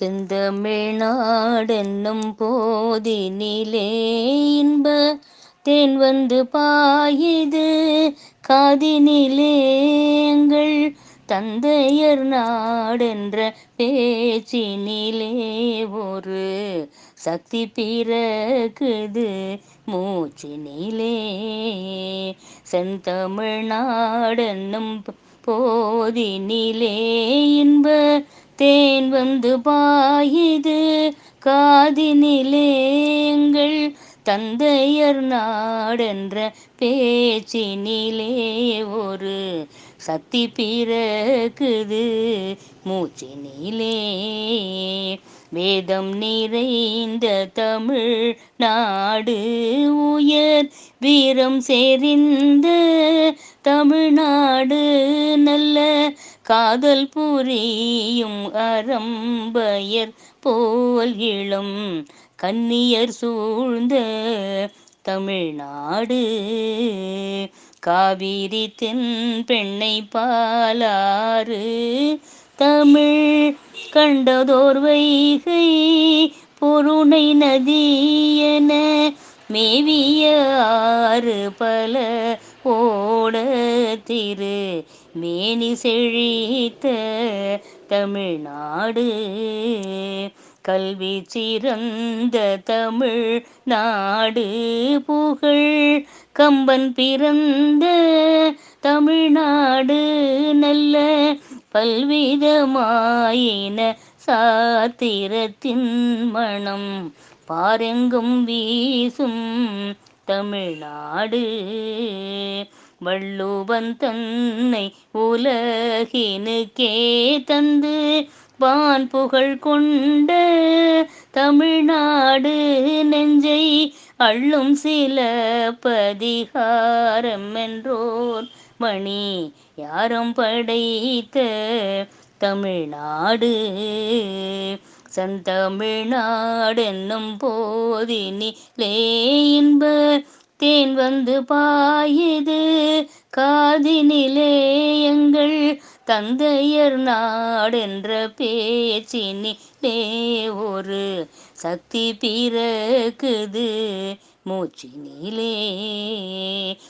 செந்தமிழ்நாடென்னும் போதினிலே இன்ப தேன் வந்து பாயுது. காதினிலே எங்கள் தந்தையர் நாடென்ற பேச்சினிலே ஒரு சக்தி பிறகுது மூச்சினிலே. செந்தமிழ்நாடென்னும் போதினிலே இன்ப தேன் வந்து பாயுது. காதினிலே எங்கள் தந்தையர் நாடென்ற பேச்சினிலே ஒரு சக்தி பிறக்குது. மூச்சினிலே வேதம் நிறைந்த தமிழ் நாடு உயர் வீரம் செறிந்த தமிழ்நாடு காதல் புரியும் அரம்பயர் போல் இளம் கன்னியர் சூழ்ந்த தமிழ்நாடு. காவிரி தென் பெண்ணை பாலாறு தமிழ் கண்டதோர் வைகை பொருணை நதியன மேவிய ஆறு பல ஓட திரு மேனி செழித்த தமிழ்நாடு. கல்வி சிறந்த தமிழ் நாடு புகழ் கம்பன் பிறந்த தமிழ்நாடு. நல்ல பல்விதமாயின சாத்திரத்தின் மனம் பாரெங்கும் வீசும் தமிழ்நாடு. வள்ளுவன் தன்னை உலகினுக்கே தந்து வான் புகழ் கொண்ட தமிழ்நாடு நெஞ்சை அள்ளும் சில பதிகாரம் என்றோர் மணி. யாரும் படைத்த தமிழ்நாடு? சந்தமிழ்நாடென்னும் போதினிலே இன்ப தேன் வந்து பாயுது. காதினிலே எங்கள் தந்தையர் நாடென்ற பேச்சினிலே ஒரு சக்தி பிறக்குது மூச்சினிலே.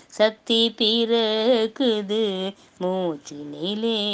சக்தி பிறக்குது மூச்சினிலே.